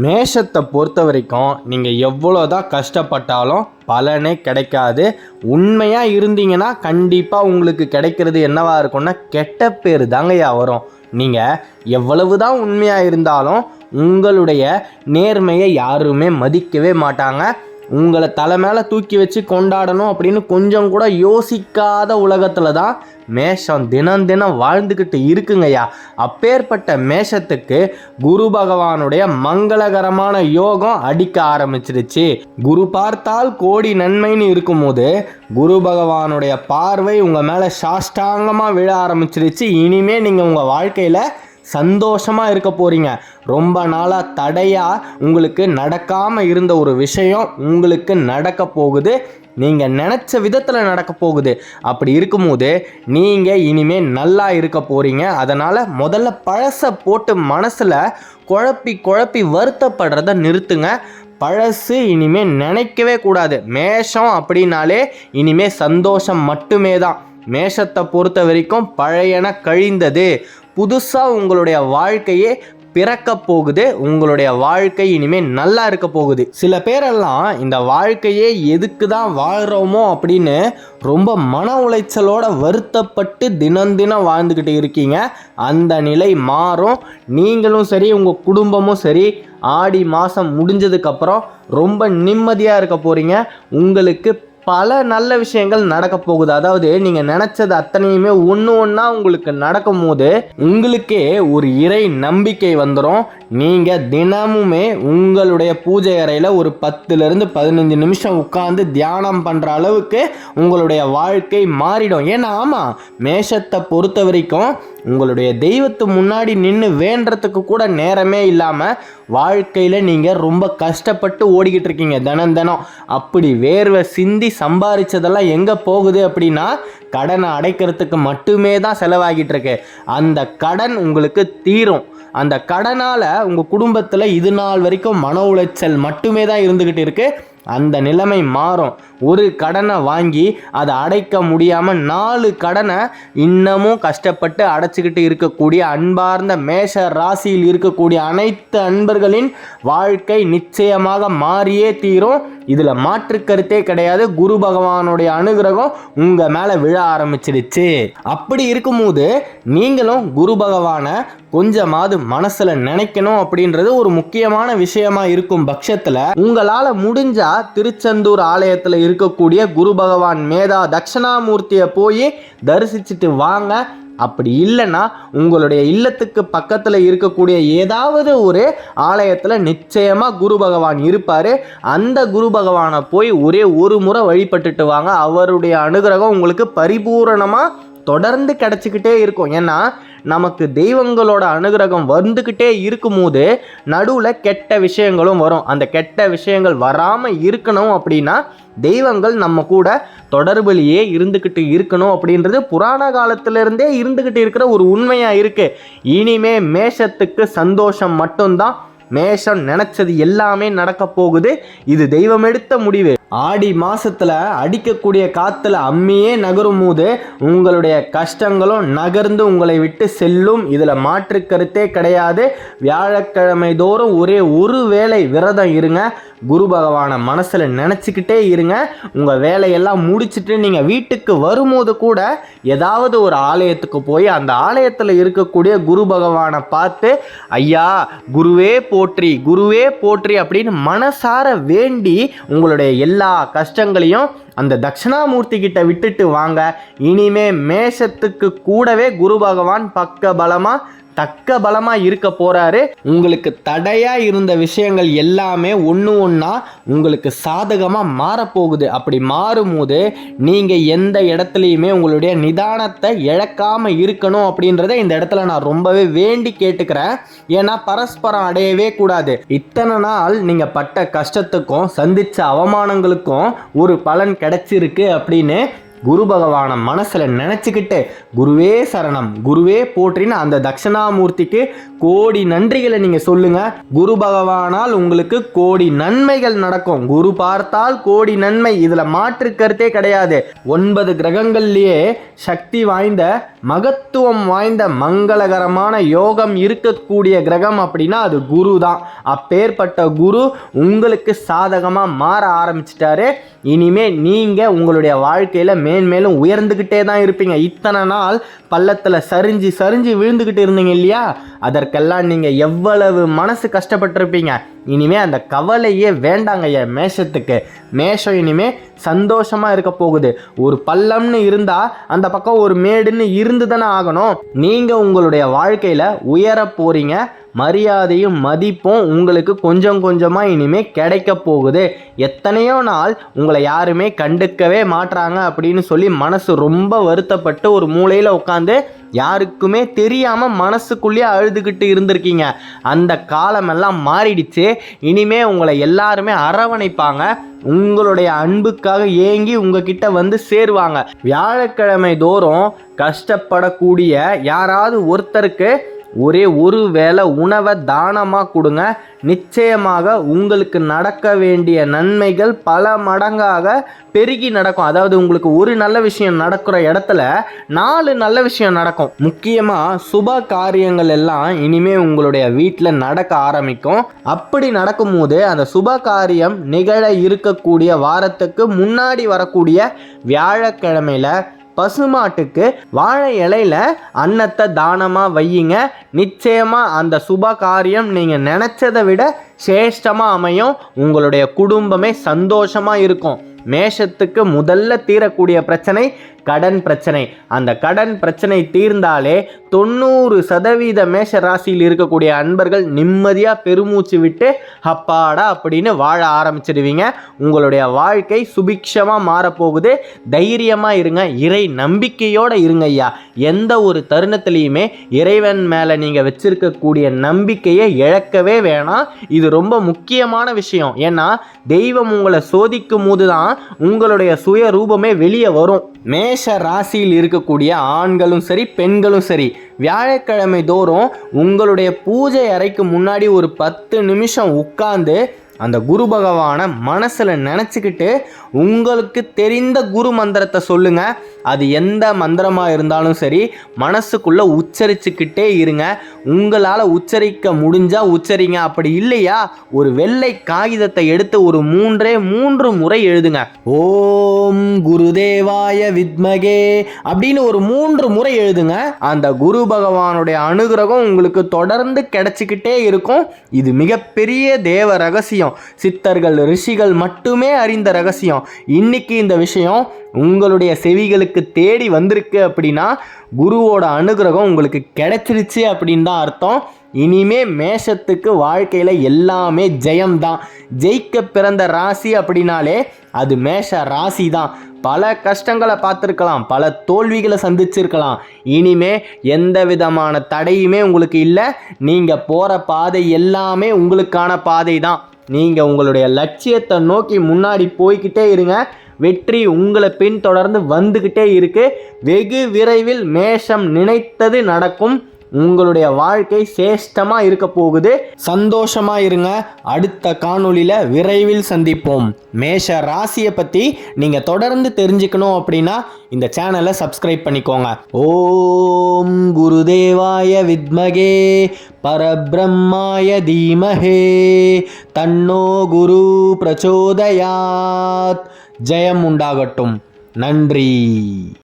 மேஷத்தை பொறுத்த வரைக்கும் நீங்கள் எவ்வளோதான் கஷ்டப்பட்டாலும் பலனே கிடைக்காது. உண்மையாக இருந்தீங்கன்னா கண்டிப்பாக உங்களுக்கு கிடைக்கிறது என்னவா இருக்கும்னா கெட்ட பேர் தாங்கய்யா வரும். நீங்கள் எவ்வளவு தான் உண்மையாக இருந்தாலும் உங்களுடைய நேர்மையை யாருமே மதிக்கவே மாட்டாங்க. உங்களை தலை மேலே தூக்கி வச்சு கொண்டாடணும் அப்படின்னு கொஞ்சம் கூட யோசிக்காத உலகத்தில் தான் மேஷம் தினம் தினம் வாழ்ந்துக்கிட்டு இருக்குங்கய்யா. அப்பேற்பட்ட மேஷத்துக்கு குரு பகவானுடைய மங்களகரமான யோகம் அடிக்க ஆரம்பிச்சிருச்சு. குரு பார்த்தால் கோடி நன்மைன்னு இருக்கும்போது குரு பகவானுடைய பார்வை உங்கள் மேலே சாஷ்டாங்கமாக விழ ஆரம்பிச்சிருச்சு. இனிமே நீங்கள் உங்கள் வாழ்க்கையில் சந்தோஷமாக இருக்க போகிறீங்க ரொம்ப நாளாக தடையாக உங்களுக்கு நடக்காமல் இருந்த ஒரு விஷயம் உங்களுக்கு நடக்க போகுது. நீங்கள் நினச்ச விதத்தில் நடக்க போகுது. அப்படி இருக்கும்போது நீங்கள் இனிமேல் நல்லா இருக்க போகிறீங்க அதனால் முதல்ல பழசை போட்டு மனசில் குழப்பி குழப்பி வருத்தப்படுறத நிறுத்துங்க. பழசு இனிமேல் நினைக்கவே கூடாது. மேஷம் அப்படின்னாலே இனிமேல் சந்தோஷம் மட்டுமே தான் மேஷத்தை பொறுத்த வரைக்கும் பழையன கழிந்தது. புதுசாக உங்களுடைய வாழ்க்கையே பிறக்க போகுது. உங்களுடைய வாழ்க்கை இனிமேல் நல்லா இருக்க போகுது. சில பேரெல்லாம் இந்த வாழ்க்கையே எதுக்கு தான் வாழ்கிறோமோ அப்படின்னு ரொம்ப மன உளைச்சலோட வருத்தப்பட்டு தினம் தினம் வாழ்ந்துக்கிட்டு இருக்கீங்க. அந்த நிலை மாறும். நீங்களும் சரி உங்கள் குடும்பமும் சரி ஆடி மாதம் முடிஞ்சதுக்கப்புறம் ரொம்ப நிம்மதியாக இருக்க போகிறீங்க உங்களுக்கு பல நல்ல விஷயங்கள் நடக்க போகுது. அதாவது நீங்கள் நினச்சது அத்தனையுமே ஒன்று ஒன்றா உங்களுக்கு நடக்கும் போது உங்களுக்கே ஒரு இறை நம்பிக்கை வந்துடும் நீங்கள் தினமுமே உங்களுடைய பூஜை அறையில் ஒரு பத்துலேருந்து பதினஞ்சு நிமிஷம் உட்காந்து தியானம் பண்ணுற அளவுக்கு உங்களுடைய வாழ்க்கை மாறிடும். ஏன்னா ஆமாம் மேஷத்தை பொறுத்த வரைக்கும் உங்களுடைய தெய்வத்து முன்னாடி நின்று வேண்டுறதுக்கு கூட நேரமே இல்லாமல் வாழ்க்கையில் நீங்கள் ரொம்ப கஷ்டப்பட்டு ஓடிக்கிட்டு இருக்கீங்க. தினம் தினம். அப்படி வேர்வை சிந்தி சம்பாரிச்சதெல்லாம் எங்கே போகுது அப்படின்னா கடனை அடைக்கிறதுக்கு மட்டுமே தான் செலவாகிட்டு இருக்கு. அந்த கடன் உங்களுக்கு தீரும். அந்த கடனால் உங்கள் குடும்பத்தில் இது நாள் வரைக்கும் மன உளைச்சல் மட்டுமே தான் இருந்துக்கிட்டு இருக்குது அந்த நிலைமை மாறும். ஒரு கடனை வாங்கி அதை அடைக்க முடியாமல் நாலு கடனை இன்னமும் கஷ்டப்பட்டு அடைச்சிக்கிட்டு இருக்கக்கூடிய அன்பார்ந்த மேஷ ராசியில் இருக்கக்கூடிய அனைத்து அன்பர்களின் வாழ்க்கை நிச்சயமாக மாறியே தீரும். இதில் மாற்று கருத்தே கிடையாது. குரு பகவானுடைய அனுகிரகம் உங்கள் மேலே விழ ஆரம்பிச்சிடுச்சு. அப்படி இருக்கும்போது நீங்களும் குரு பகவானை கொஞ்சமாவது மனசில் நினைக்கணும் அப்படின்றது ஒரு முக்கியமான விஷயமா இருக்கும் பட்சத்தில் உங்களால் முடிஞ்சா திருச்செந்தூர் ஆலயத்தில் இருக்கக்கூடிய குரு பகவான் மேதா தட்சிணாமூர்த்தியை போய் தரிசிச்சுட்டு வாங்க. அப்படி இல்லைன்னா உங்களுடைய இல்லத்துக்கு பக்கத்தில் இருக்கக்கூடிய ஏதாவது ஒரு ஆலயத்தில் நிச்சயமாக குரு பகவான் இருப்பார். அந்த குரு பகவானை போய் ஒரே ஒரு முறை வழிபட்டுட்டு வாங்க. அவருடைய அனுகிரகம் உங்களுக்கு பரிபூரணமாக தொடர்ந்து கிடச்சிக்கிட்டே இருக்கும். ஏன்னா நமக்கு தெய்வங்களோட அனுகிரகம் வந்துக்கிட்டே இருக்கும்போது நடுவில் கெட்ட விஷயங்களும் வரும். அந்த கெட்ட விஷயங்கள் வராமல் இருக்கணும் அப்படின்னா தெய்வங்கள் நம்ம கூட தொடர்புலேயே இருந்துக்கிட்டு இருக்கணும் அப்படின்றது புராண காலத்திலிருந்தே இருந்துக்கிட்டு இருக்கிற ஒரு உண்மையாக இருக்குது இனிமே மேஷத்துக்கு சந்தோஷம் மட்டும்தான் மேஷம் நினச்சது எல்லாமே நடக்க போகுது. இது தெய்வம் எடுத்த முடிவு. ஆடி மாசத்துல அடிக்கக்கூடிய காத்துல அம்மியே நகரும் போது உங்களுடைய கஷ்டங்களும் நகர்ந்து உங்களை விட்டு செல்லும். இதுல மாற்று கருத்தே கிடையாது. வியாழக்கிழமை தோறும் ஒரே ஒரு வேளை விரதம் இருங்க. குரு பகவானை மனசில் நினச்சிக்கிட்டே இருங்க. உங்கள் வேலையெல்லாம் முடிச்சுட்டு நீங்கள் வீட்டுக்கு வரும்போது கூட ஏதாவது ஒரு ஆலயத்துக்கு போய் அந்த ஆலயத்தில் இருக்கக்கூடிய குரு பகவானை பார்த்து ஐயா குருவே போற்றி குருவே போற்றி அப்படின்னு மனசார வேண்டி உங்களுடைய எல்லா கஷ்டங்களையும் அந்த தட்சிணாமூர்த்தி கிட்ட விட்டுட்டு வாங்க. இனிமே மேஷத்துக்கு கூடவே குரு பகவான் பக்க பலமாக தக்க பலமா இருக்க போறாரு. உங்களுக்கு தடையா இருந்த விஷயங்கள் எல்லாமே ஒன்று ஒன்றா உங்களுக்கு சாதகமாக மாறப்போகுது. அப்படி மாறும்போது நீங்கள் எந்த இடத்துலையுமே உங்களுடைய நிதானத்தை இழக்காம இருக்கணும் அப்படின்றத இந்த இடத்துல நான் ரொம்பவே வேண்டி கேட்டுக்கிறேன். ஏன்னா பரஸ்பரம் அடையவே கூடாது. இத்தனை நாள் நீங்கள் பட்ட கஷ்டத்துக்கும் சந்திச்ச அவமானங்களுக்கும் ஒரு பலன் கிடைச்சிருக்கு அப்படின்னு குரு பகவானை மனசில் நினச்சிக்கிட்டு குருவே சரணம் குருவே போற்றின்னு அந்த தட்சிணாமூர்த்திக்கு கோடி நன்றிகளை நீங்கள் சொல்லுங்கள் குரு பகவானால் உங்களுக்கு கோடி நன்மைகள் நடக்கும். குரு பார்த்தால் கோடி நன்மை. இதில் மாற்று கருத்தே கிடையாது. ஒன்பது கிரகங்கள்லேயே சக்தி வாய்ந்த மகத்துவம் வாய்ந்த மங்களகரமான யோகம் இருக்கக்கூடிய கிரகம் அப்படின்னா அது குரு தான். அப்பேற்பட்ட குரு உங்களுக்கு சாதகமாக மாற ஆரம்பிச்சிட்டாரு. இனிமே நீங்கள் உங்களுடைய வாழ்க்கையில் மேன்மேலும் உயர்ந்துக்கிட்டே தான் இருப்பீங்க. இத்தனை நாள் பள்ளத்தில் சரிஞ்சு சரிஞ்சு விழுந்துக்கிட்டு இருந்தீங்க இல்லையா? அதற்கெல்லாம் நீங்கள் எவ்வளவு மனசு கஷ்டப்பட்டிருப்பீங்க. இனிமே அந்த கவலையே வேண்டாங்க ஐயா மேஷத்துக்கு. மேஷம் இனிமே சந்தோஷமாக இருக்க போகுது. ஒரு பள்ளம்னு இருந்தால் அந்த பக்கம் ஒரு மேடுன்னு இருந்து தானே ஆகணும். நீங்கள் உங்களுடைய வாழ்க்கையில் உயர போகிறீங்க மரியாதையும் மதிப்பும் உங்களுக்கு கொஞ்சம் கொஞ்சமாக இனிமேல் கிடைக்க போகுது. எத்தனையோ நாள் உங்களை யாருமே கண்டுக்கவே மாட்டுறாங்க அப்படின்னு சொல்லி மனசு ரொம்ப வருத்தப்பட்டு ஒரு மூலையில் உட்காந்து யாருக்குமே தெரியாமல் மனசுக்குள்ளேயே அழுதுகிட்டு இருந்திருக்கீங்க. அந்த காலமெல்லாம் மாறிடுச்சு. இனிமே உங்களை எல்லாருமே அரவணைப்பாங்க. உங்களுடைய அன்புக்காக ஏங்கி உங்ககிட்ட வந்து சேருவாங்க. வியாழக்கிழமை தோறும் கஷ்டப்படக்கூடிய யாராவது ஒருத்தருக்கு ஒரே ஒரு வேளை உணவை தானமாக கொடுங்க. நிச்சயமாக உங்களுக்கு நடக்க வேண்டிய நன்மைகள் பல மடங்காக பெருகி நடக்கும். அதாவது உங்களுக்கு ஒரு நல்ல விஷயம் நடக்கிற இடத்துல நாலு நல்ல விஷயம் நடக்கும். முக்கியமாக சுப காரியங்கள் எல்லாம் இனிமே உங்களுடைய வீட்டில் நடக்க ஆரம்பிக்கும். அப்படி நடக்கும்போது அந்த சுப காரியம் நிகழ இருக்கக்கூடிய வாரத்துக்கு முன்னாடி வரக்கூடிய வியாழக்கிழமையில் பசுமாட்டுக்கு வாழை இலையில அன்னத்தை தானமாக வையுங்க. நிச்சயமாக அந்த சுப காரியம் நீங்கள் நினச்சதை விட சிரேஷ்டமாக அமையும். உங்களுடைய குடும்பமே சந்தோஷமாக இருக்கும். மேஷத்துக்கு முதல்ல தீரக்கூடிய பிரச்சனை கடன் பிரச்சனை. அந்த கடன் பிரச்சனை தீர்ந்தாலே தொண்ணூறு சதவீத மேஷ ராசியில் இருக்கக்கூடிய அன்பர்கள் நிம்மதியாக பெருமூச்சு விட்டு அப்பாடா அப்படின்னு வாழ ஆரம்பிச்சிடுவீங்க. உங்களுடைய வாழ்க்கை சுபிக்ஷமாக மாறப்போகுது. தைரியமாக இருங்க. இறை நம்பிக்கையோடு இருங்க ஐயா. எந்த ஒரு தருணத்துலேயுமே இறைவன் மேலே நீங்கள் வச்சிருக்கக்கூடிய நம்பிக்கையை இழக்கவே வேணாம். இது ரொம்ப முக்கியமான விஷயம். ஏன்னா தெய்வம் உங்களை சோதிக்கும் போது தான் உங்களுடைய சுய ரூபமே வெளியே வரும். மேஷ ராசியில் இருக்கக்கூடிய ஆண்களும் சரி பெண்களும் சரி வியாழக்கிழமை தோறும் உங்களுடைய பூஜை அறைக்கு முன்னாடி ஒரு பத்து நிமிஷம் உட்கார்ந்து அந்த குரு பகவானை மனசில் நினச்சிக்கிட்டு உங்களுக்கு தெரிந்த குரு மந்திரத்தை சொல்லுங்கள் அது எந்த மந்திரமாக இருந்தாலும் சரி மனசுக்குள்ளே உச்சரிச்சுக்கிட்டே இருங்க. உங்களால் உச்சரிக்க முடிஞ்சால் உச்சரிங்க. அப்படி இல்லையா? ஒரு வெள்ளை காகிதத்தை எடுத்து ஒரு மூன்றே மூன்று முறை எழுதுங்க. ஓம் குருதேவாய வித்மகே அப்படின்னு ஒரு மூன்று முறை எழுதுங்க. அந்த குரு பகவானுடைய அனுகிரகம் உங்களுக்கு தொடர்ந்து கிடைச்சிக்கிட்டே இருக்கும். இது மிகப்பெரிய தேவ ரகசியம். சித்தர்கள் ரிஷிகள் மட்டுமே அறிந்த ரகசியம். இன்னைக்கு இந்த விஷயம் உங்களுடைய செவிகளுக்கு தேடி வந்திருக்கு அப்படின்னா குருவோட அனுகிரகம் உங்களுக்கு கிடைச்சிருச்சு அப்படின்னு தான் அர்த்தம். இனிமே மேஷத்துக்கு வாழ்க்கையில் எல்லாமே ஜெயம்தான். ஜெயிக்க பிறந்த ராசி அப்படின்னாலே அது மேஷ ராசி தான் பல கஷ்டங்களை பார்த்துருக்கலாம் பல தோல்விகளை சந்திச்சிருக்கலாம். இனிமே எந்த விதமான தடையுமே உங்களுக்கு இல்லை. நீங்கள் போகிற பாதை எல்லாமே உங்களுக்கான பாதை தான் நீங்கள் உங்களுடைய லட்சியத்தை நோக்கி முன்னாடி போய்கிட்டே இருங்க. வெற்றி உங்களை பின்தொடர்ந்து வந்துக்கிட்டே இருக்கு. வெகு விரைவில் மேஷம் நினைத்தது நடக்கும். உங்களுடைய வாழ்க்கை சேஷ்டமாக இருக்க போகுது. சந்தோஷமாக இருங்க. அடுத்த காணொளியில் விரைவில் சந்திப்போம். மேஷ ராசியை பற்றி நீங்கள் தொடர்ந்து தெரிஞ்சுக்கணும் அப்படின்னா இந்த சேனலை சப்ஸ்கிரைப் பண்ணிக்கோங்க. ஓம் குருதேவாய வித்மகே பரபிரம்மாய தீமகே தன்னோ குரு பிரச்சோதயாத். ஜெயம் உண்டாகட்டும் நன்றி.